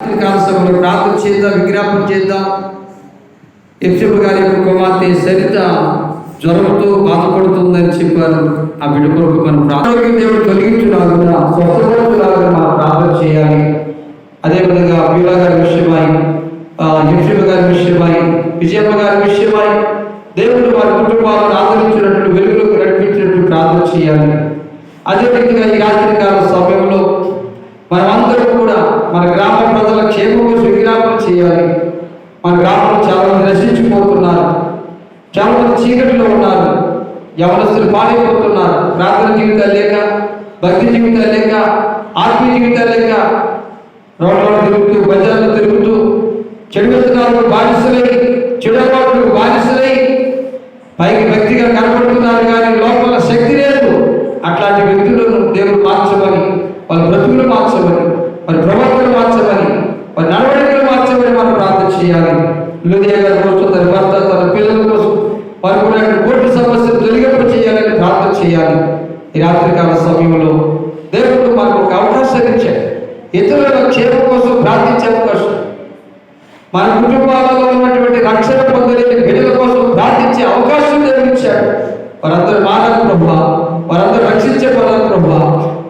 ప్రార్థన చేద్దాం విజ్ఞాపన చేద్దాం. యక్షపు గారి యొక్క కుమార్తె సరిత జ్వరంతో బాధపడుతుందని చెప్పారు. ఆ బిడ్డ కొరకు మనం ప్రారోగ్యం దేవుడు తొలగించులాగా స్వస్థపరచులాగా మనం ప్రార్థన చేయాలి. అదేవిధంగా అభ్యుల గారి విషయమై యక్షపు గారి విషయమై విజయమ్మ గారి విషయమై దేవుడు వారి కుటుంబాలను ఆదరించినట్లు వెలుగులోకి నడిపించినట్లు ప్రార్థన చేయాలి. అదేవిధంగా ఈ రాత్రికాల సమయంలో మనమందరం కూడా మన గ్రామ ప్రజల క్షేమం కోసం చేయాలి. మన గ్రామంలో చాలా మంది నశించిపోతున్నారు. చాలా మంది చీకటిలో ఉన్నారు. యవనస్తులు పాడైపోతున్నారు. ప్రార్థన జీవితాలు లేక భక్తి జీవితాలు లేక ఆత్మీయ జీవితాలు లేక రోడ్లలో తిరుగుతూ బజార్లో తిరుగుతూ చెడు వ్యసనాలకు బాధిస్తున్నాయి చెడు అలవాట్లకు బాధిస్తున్నాయి పైకి వ్యక్తిగా కనబడుతున్నారు కానీ లోపల శక్తి లేదు. అట్లాంటి వ్యక్తులను దేవుడు మార్చమని వాళ్ళ బ్రతుకులు మార్చమని వారి ప్రవర్తన మార్చమని వారి నడవడికలు మార్చమని మనం ప్రార్థన చేయాలి. లుదియ గారి కోసం తన భర్త తన పిల్లల కోసం వారు కూడా కోర్టు సమస్య తొలగింపు చేయాలని ప్రార్థన చేయాలి. ఈ రాత్రికాల సమయంలో దేవుడు మనకు ఒక అవకాశం ఇచ్చాడు. ఇతరుల క్షేమం కోసం ప్రార్థించే అవకాశం. మన కుటుంబాలలో ఉన్నటువంటి రక్షణ పొందలేని బిడ్డల కోసం ప్రార్థించే అవకాశం నిర్మించాడు వారందరూ మారాలి ప్రభా. వారందరూ రక్షించబడాలి ప్రభా.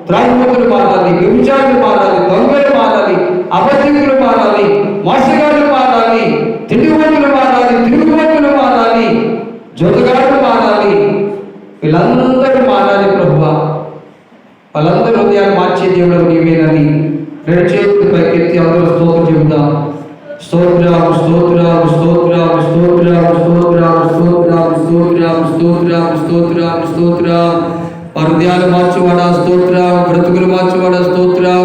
త్రాగుమతులు మారాలి వ్యభిచారులు మారాలి దొంగలు మారాలి అబద్ధికులు మారాలి మోసగాళ్ళు మారాలి తిరుగుబడులు మారాలి తిరుగుబడులు మారాలి జోతగాళ్ళు మారాలి. వీళ్ళందరూ మారాలి ప్రభువ. వాళ్ళందరి హృదయాలు మార్చే దేవుడు నీవేనని రెండు చేతులు పైకెత్తి అందరూ స్తోత్రం చెబుదాం. స్తోత్రాలు స్తోత్రాలు స్తోత్రాలు స్తోత్రాలు స్తోత్రాలు స్తోత్రాలు స్తోత్రాలు స్తోత్రాలు స్తోత్రాలు స్తోత్రాలు. హృదయాలు మార్చువాడా స్తోత్రం బ్రతుకులు మార్చువాడా స్తోత్రం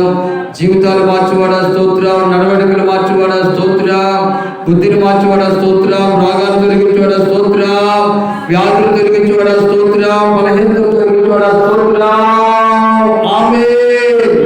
జీవితాలు మార్చువాడా స్తోత్రం నడవడికలు మార్చువాడా స్తోత్రం బుద్ధిని మార్చువాడా స్తోత్రం రాగాలు తొలగించువాడా స్తోత్రం వ్యాధులు తొలగించువాడా స్తోత్రం? బలహీనతలు తొలగించువాడా స్తోత్రం?